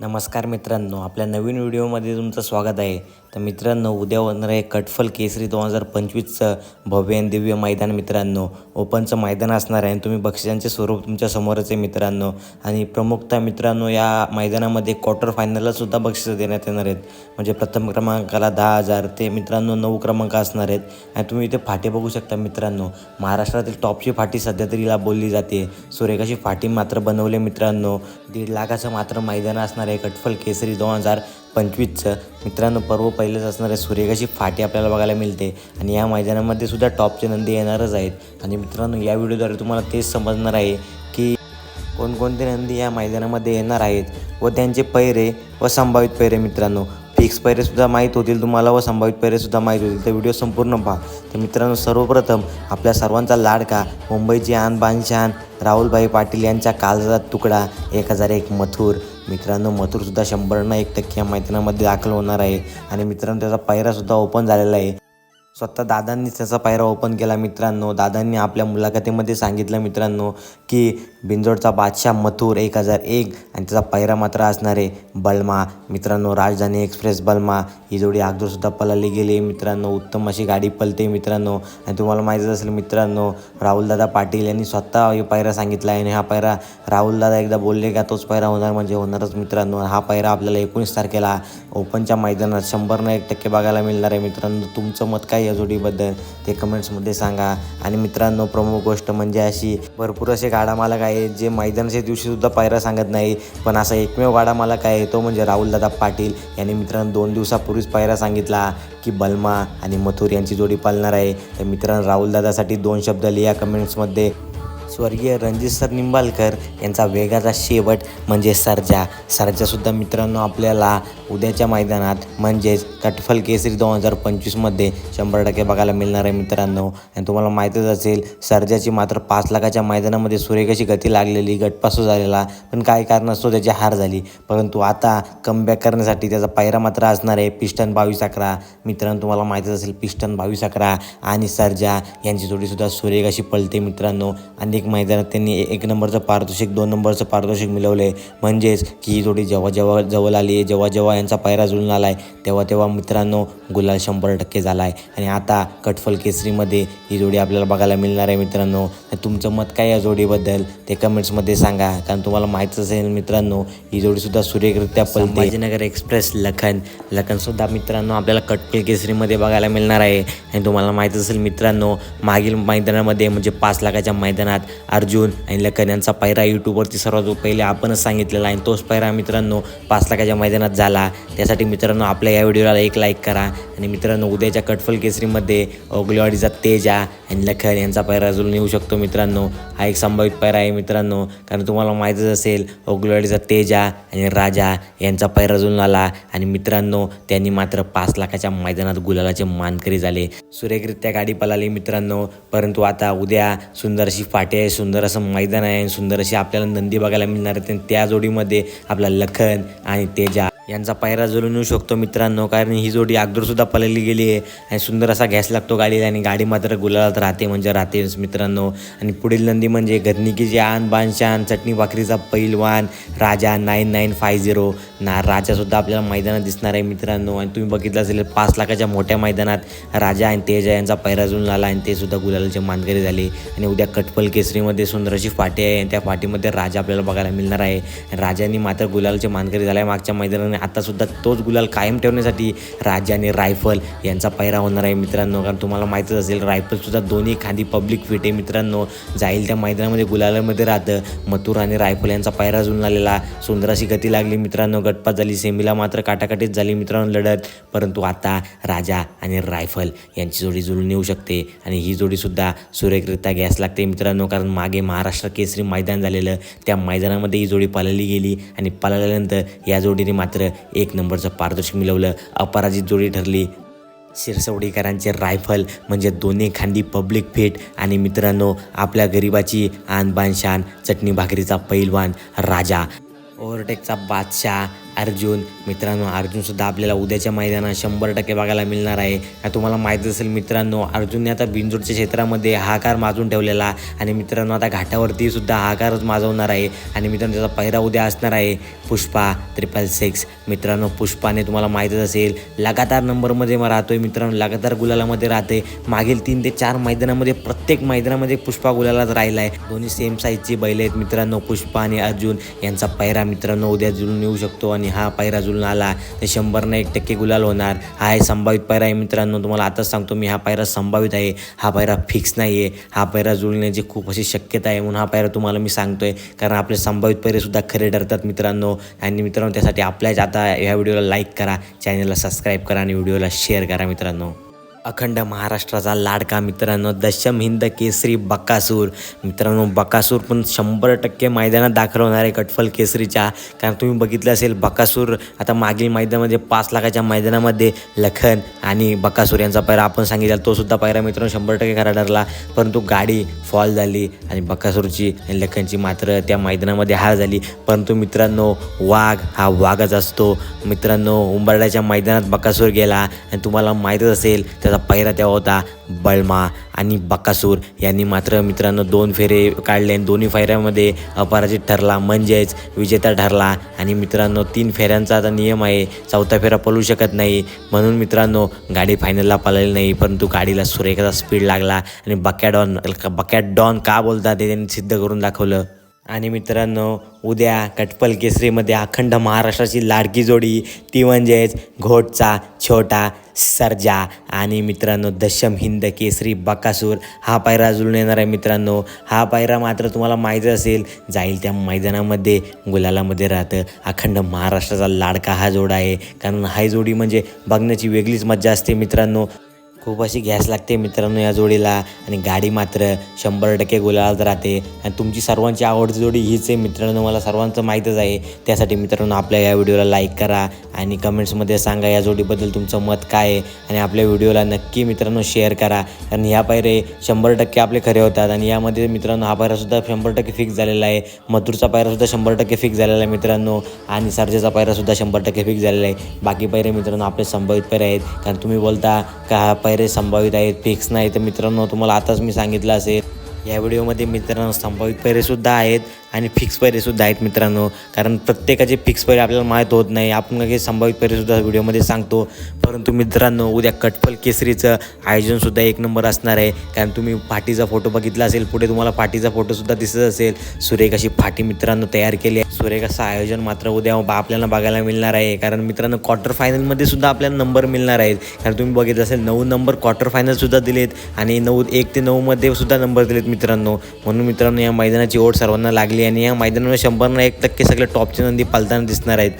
नमस्कार मित्रांनो आपल्या नवीन व्हिडिओमध्ये तुमचं स्वागत आहे. तर मित्रांनो उद्या होणार आहे कटफल केसरी दोन हजार पंचवीसचं भव्य आणि दिव्य मैदान मित्रांनो. ओपनचं मैदान असणार आहे आणि तुम्ही बक्षिसांचे स्वरूप तुमच्या समोरच आहे मित्रांनो. आणि प्रमुखतः मित्रांनो या मैदानामध्ये क्वार्टर फायनलला सुद्धा बक्षिसं देण्यात येणार आहेत. म्हणजे प्रथम क्रमांकाला दहा हजार ते मित्रांनो नऊ क्रमांक असणार आहेत. आणि तुम्ही इथे फाटे बघू शकता मित्रांनो. महाराष्ट्रातील टॉपची फाटी सध्या तरीला बोलली जाते. सुरेखाची फाटी मात्र बनवले मित्रांनो. दीड लाखाचं मात्र मैदान असणार आहे कटफल केसरी दोन हजार पंचवीसचं. मित्रांनो पर्व पहिलेच असणारे आहे फाटी आपल्याला बघायला मिळते. आणि या मैदानामध्ये सुद्धा टॉपचे नंदी येणारच आहेत. आणि मित्रांनो या व्हिडिओद्वारे तुम्हाला तेच समजणार आहे की कोणकोणते नंदी या मैदानामध्ये येणार आहेत व त्यांचे पैरे व संभावित पैरे मित्रांनो. फिक्स पैरेसुद्धा माहीत होतील तुम्हाला व संभावित पैरेसुद्धा माहीत होतील. तर व्हिडिओ संपूर्ण पहा. तर मित्रांनो सर्वप्रथम आपल्या सर्वांचा लाडका मुंबईची आन बानशान राहुलभाई पाटील यांच्या काळजाचा तुकडा एक हजार एक मथुर. मित्रांनो मथुरसुद्धा शंभरनं एक टक्के या मैदानामध्ये दाखल होणार आहे. आणि मित्रांनो त्याचा पायरासुद्धा ओपन झालेला आहे. स्वतः दादांनीच त्याचा पायरा ओपन केला मित्रांनो. दादांनी आपल्या मुलाखतीमध्ये सांगितलं मित्रांनो की बिंजोडचा बादशाह मथुर एक हजार एक आणि त्याचा पायरा मात्र असणारे बलमा. मित्रांनो राजधानी एक्सप्रेस बलमा. ही जोडी अगोदरसुद्धा पळाली गेली मित्रांनो. उत्तम अशी गाडी पलते मित्रांनो. आणि तुम्हाला माहीतच असेल मित्रांनो राहुलदादा पाटील यांनी स्वतः हे पायरा सांगितला आहे आणि हा पायरा राहुलदादा एकदा बोलले का तोच पायरा होणार म्हणजे होणारच मित्रांनो. हा पायरा आपल्याला एकोणीस तारखेला ओपनच्या मैदानात शंभरनं एक टक्के बघायला मिळणार आहे मित्रांनो. तुमचं मत काय या जोडीबद्दल ते कमेंट्समध्ये सांगा. आणि मित्रांनो प्रमुख गोष्ट म्हणजे अशी भरपूर असे गाडा मालक आहेत जे मैदानाच्या दिवशीसुद्धा पायरा सांगत नाही पण असा एकमेव गाडा मालक आहे तो म्हणजे राहुलदादा पाटील. यांनी मित्रांनो दोन दिवसापूर्वीच पायरा सांगितला की बलमा आणि मथुर यांची जोडी पालणार आहे. तर मित्रांनो राहुलदादासाठी दोन शब्द लिहा कमेंट्समध्ये. स्वर्गीय रणजित सर निंबालकर यांचा वेगाचा शेवट म्हणजे सर्जा. सर्जासुद्धा मित्रांनो आपल्याला उद्याच्या मैदानात म्हणजेच कटफल केसरी दोन हजार पंचवीसमध्ये शंभर टक्के बघायला मिळणार आहे मित्रांनो. आणि तुम्हाला माहीतच असेल सर्जाची मात्र पाच लाखाच्या मैदानामध्ये सुरेखाची गती लागलेली गटपासू झालेला पण काही कारण असतो त्याची हार झाली. परंतु आता कमबॅक करण्यासाठी त्याचा पायरा मात्र असणार आहे पिस्टन बावीस अकरा. मित्रांनो तुम्हाला माहीतच असेल पिस्टन बावीस अकरा आणि सर्जा यांची जोडीसुद्धा सुरेख अशी पळते मित्रांनो. आणि प्रत्येक मैदानात त्यांनी एक नंबरचं पारितोषिक दोन नंबरचं पारितोषिक मिळवलं आहे म्हणजेच की ही जोडी जेव्हा जेव्हा जवळ आली आहे जेव्हा जेव्हा यांचा पायरा जुळून आला आहे तेव्हा तेव्हा मित्रांनो गुलाल शंभर टक्के झाला आहे आणि आता कटफल केसरीमध्ये ही जोडी आपल्याला बघायला मिळणार आहे मित्रांनो. तुमचं मत काय या जोडीबद्दल? ते कमेंट्समध्ये सांगा. कारण तुम्हाला माहीतच असेल मित्रांनो ही जोडीसुद्धा सुरेखरित्या पळते संभाजीनगर एक्सप्रेस लखन. लखनसुद्धा मित्रांनो आपल्याला कटफल केसरीमध्ये बघायला मिळणार आहे. आणि तुम्हाला माहीतच असेल मित्रांनो मागील मैदानामध्ये म्हणजे पाच लाखाच्या मैदानात अर्जुन आणि लखन यांचा पायरा यूट्यूबवरती सर्वात पहिले आपणच सांगितलेला आहे. आणि तोच पायरा मित्रांनो पाच लाखाच्या मैदानात झाला. त्यासाठी मित्रांनो आपल्या या व्हिडिओला एक लाईक करा. आणि मित्रांनो उद्याच्या कटफल केसरीमध्ये ओगलेवाडीचा तेजा आणि लखन यांचा पायरा जुळून येऊ शकतो मित्रांनो. हा एक संभावित पायरा आहे मित्रांनो. कारण तुम्हाला माहीतच असेल ओगलेवाडीचा तेजा आणि राजा यांचा पायरा जुळून आला. आणि मित्रांनो त्यांनी मात्र पाच लाखाच्या मैदानात गुलालाचे मानकरी झाले. सुरेखरित्या गाडी पलाली मित्रांनो. परंतु आता उद्या सुंदर अशी फाटी आहे सुंदर असं मैदान आहे सुंदर अशी आपल्याला नंदी बघायला मिळणार आहे. आणि त्या जोडीमध्ये आपला लखन आणि तेजा. यांचा पायरा जुळून येऊ शकतो मित्रांनो. कारण ही जोडी अगोदरसुद्धा पळली गेली आहे. आणि सुंदर असा घॅस लागतो गाडीला आणि गाडी मात्र गुलालात राहते म्हणजे राहतेच मित्रांनो. आणि पुढील नंदी म्हणजे घरनिकीची आन बान शान चटणी भाकरीचा पैलवान राजा नाईन नाईन फाय झिरो. ना राजासुद्धा आपल्याला मैदानात दिसणार आहे मित्रांनो. आणि तुम्ही बघितलं असेल पाच लाखाच्या मोठ्या मैदानात राजा आणि तेजा यांचा पायरा जुळून आला आणि ते सुद्धा गुलालाचे मानकरी झाले. आणि उद्या कटपल केसरीमध्ये सुंदर अशी फाटी आहे आणि त्या फाटीमध्ये राजा आपल्याला बघायला मिळणार आहे. राजांनी मात्र गुलालचे मानकरी झाला. आहे मागच्या मैदानात आणि आतासुद्धा तोच गुलाल कायम ठेवण्यासाठी राजा आणि रायफल यांचा पायरा होणार आहे मित्रांनो. कारण तुम्हाला माहीतच असेल रायफलसुद्धा दोन्ही खांदी पब्लिक फिट आहे मित्रांनो. जाईल त्या मैदानामध्ये गुलालामध्ये राहतं. मथुर आणि रायफल यांचा पायरा जुळून आलेला सुंदर अशी गती लागली मित्रांनो. गटपात झाली सेमीला मात्र काटाकाटीच झाली मित्रांनो लढत. परंतु आता राजा आणि रायफल यांची जोडी जुळून येऊ शकते. आणि ही जोडीसुद्धा सुरेखरित्या गॅस लागते मित्रांनो. कारण मागे महाराष्ट्र केसरी मैदान झालेलं त्या मैदानामध्ये ही जोडी पाळली गेली. आणि पाळल्यानंतर या जोडीने मात्र एक नंबरचं पारदर्शक मिळवलं. अपराजित जोडी ठरली. शिरसवडीकरांचे रायफल म्हणजे दोन्ही खांदी पब्लिक फिट. आणि मित्रांनो आपल्या गरिबाची आनबान शान चटणी भाकरीचा पैलवान राजा. ओव्हरटेकचा बादशाह अर्जुन मित्रांनो अर्जुनसुद्धा आपल्याला उद्याच्या मैदानात शंभर टक्के बघायला मिळणार आहे. का तुम्हाला माहीत असेल मित्रांनो अर्जुनने आता बिंजोडच्या क्षेत्रामध्ये हाकार माजून ठेवलेला आणि मित्रांनो आता घाटावरती सुद्धा हाकारच माजवणार आहे. आणि मित्रांनो त्याचा पहिरा उद्या असणार आहे पुष्पा ट्रिपल सिक्स मित्रांनो पुष्पाने तुम्हाला माहीतच असेल लगातार नंबरमध्ये मग राहतोय मित्रांनो लगातार गुलालामध्ये राहते मागील तीन ते चार मैदानामध्ये प्रत्येक मैदानामध्ये पुष्पा गुलालाच राहिला आहे दोन्ही सेम साईजची बैल आहेत मित्रांनो पुष्पा आणि अर्जुन. यांचा पहिरा मित्रांनो उद्या जुळून येऊ शकतो आणि हा पायरा जुळून आला. तर शंभरनं एक टक्के गुलाल होणार. हा आहे संभावित पायरा आहे मित्रांनो. तुम्हाला आताच सांगतो मी हा पायरा संभावित आहे. हा पायरा फिक्स नाही आहे हा पायरा जुळण्याची खूप अशी शक्यता आहे म्हणून हा पायरा तुम्हाला मी सांगतोय. कारण आपले संभावित पैरेसुद्धा खरे ठरतात मित्रांनो. आणि मित्रांनो त्यासाठी आपल्याच आता या व्हिडिओला लाईक करा. चॅनलला सबस्क्राईब करा आणि व्हिडिओला शेअर करा मित्रांनो. अखंड महाराष्ट्राचा लाडका मित्रांनो दशम हिंद केसरी बकासूर मित्रांनो बकासूर पण शंभर टक्के मैदानात दाखल होणार आहे कटफल केसरीच्या. कारण तुम्ही बघितलं असेल बकासूर आता मागील मैदानामध्ये पाच लाखाच्या मैदानामध्ये लखन आणि बक्कासूर यांचा पैरा आपण सांगितला तो सुद्धा पायरा मित्रांनो शंभर टक्के खरा ठरला. परंतु गाडी फॉल झाली आणि बक्कासूरची आणि लखनची मात्र त्या मैदानामध्ये हार झाली. परंतु मित्रांनो वाघ हा वाघच असतो. मित्रांनो उंबरड्याच्या मैदानात बकासूर गेला आणि तुम्हाला माहीतच असेल त्याचा पायरा तेव्हा होता बळमा. आणि बकासूर यांनी मात्र मित्रांनो दोन फेरे काढले आणि दोन्ही फेऱ्यामध्ये अपराजित ठरला. म्हणजेच विजेता ठरला. आणि मित्रांनो तीन फेऱ्यांचा आता नियम आहे. चौथा फेरा पळू शकत नाही. म्हणून मित्रांनो गाडी फायनलला पळाली नाही. परंतु गाडीला सुरेखाचा स्पीड लागला आणि बकॅट डॉन बकॅट डॉन का बोलतात ते त्यांनी सिद्ध करून दाखवलं. आणि मित्रांनो उद्या कटपल केसरीमध्ये अखंड महाराष्ट्राची लाडकी जोडी. ती म्हणजेच घोटचा छोटा सर्जा. आणि मित्रांनो दशम हिंद केसरी बकासूर. हा पायरा जुळून येणार आहे मित्रांनो. हा पायरा मात्र तुम्हाला माहीत असेल जाईल त्या मैदानामध्ये गुलालामध्ये राहतं. अखंड महाराष्ट्राचा लाडका हा जोडा आहे. कारण हा जोडी म्हणजे बघण्याची वेगळीच मजा असते मित्रांनो. खूप अशी गॅस लागते मित्रांनो या जोडीला. आणि गाडी मात्र शंभर टक्के गुलालात राहते. आणि तुमची सर्वांची आवडती जोडी हीच आहे मित्रांनो. मला सर्वांचं माहीतच आहे. त्यासाठी मित्रांनो आपल्या या व्हिडिओला लाईक करा. आणि कमेंट्समध्ये सांगा या जोडीबद्दल तुमचं मत काय आहे. आणि आपल्या व्हिडिओला नक्की मित्रांनो शेअर करा. कारण ह्या पायरे शंभर टक्के आपले खरे होतात. आणि यामध्ये मित्रांनो हा पायरासुद्धा शंभर टक्के फिक्स झालेला आहे. मथुरचा पायरासुद्धा शंभर टक्के फिक्स झालेला आहे मित्रांनो. आणि सर्जेचा पायरासुद्धा शंभर टक्के फिक्स झालेला आहे. बाकी पायरे मित्रांनो आपले संभावित पायरे आहेत. कारण तुम्ही बोलता का हा पायरे संभावित आहेत फिक्स नाही तर मित्रांनो तुम्हाला आताच मी सांगितलं असेल. या व्हिडिओमध्ये मित्रांनो संभावित पैरेसुद्धा आहेत आणि फिक्स पैरेसुद्धा आहेत मित्रांनो. कारण प्रत्येकाचे फिक्स पैरे आपल्याला माहीत होत नाही. आपण काही संभावित पैरेसुद्धा व्हिडिओमध्ये सांगतो. परंतु मित्रांनो उद्या कटफल केसरीचं आयोजनसुद्धा एक नंबर असणार आहे. कारण तुम्ही फाटीचा फोटो बघितला असेल पुढे तुम्हाला फाटीचा फोटोसुद्धा दिसत असेल. सुरेखाशी फाटी मित्रांनो तयार केली आहे. सुरेखाचं आयोजन मात्र उद्या बा- आपल्याला बघायला मिळणार आहे. कारण मित्रांनो क्वार्टर फायनलमध्ये सुद्धा आपल्याला नंबर मिळणार आहेत. कारण तुम्ही बघितलं असेल नऊ नंबर क्वार्टर फायनलसुद्धा दिलेत. आणि नऊ एक ते नऊमध्ये सुद्धा नंबर दिलेत मित्रांनो. म्हणून मित्रांनो या मैदानाची ओढ सर्वांना लागली आणि या मैदानामध्ये शंभरनं एक टक्के सगळे टॉपचे नंदी पालताना दिसणार आहेत.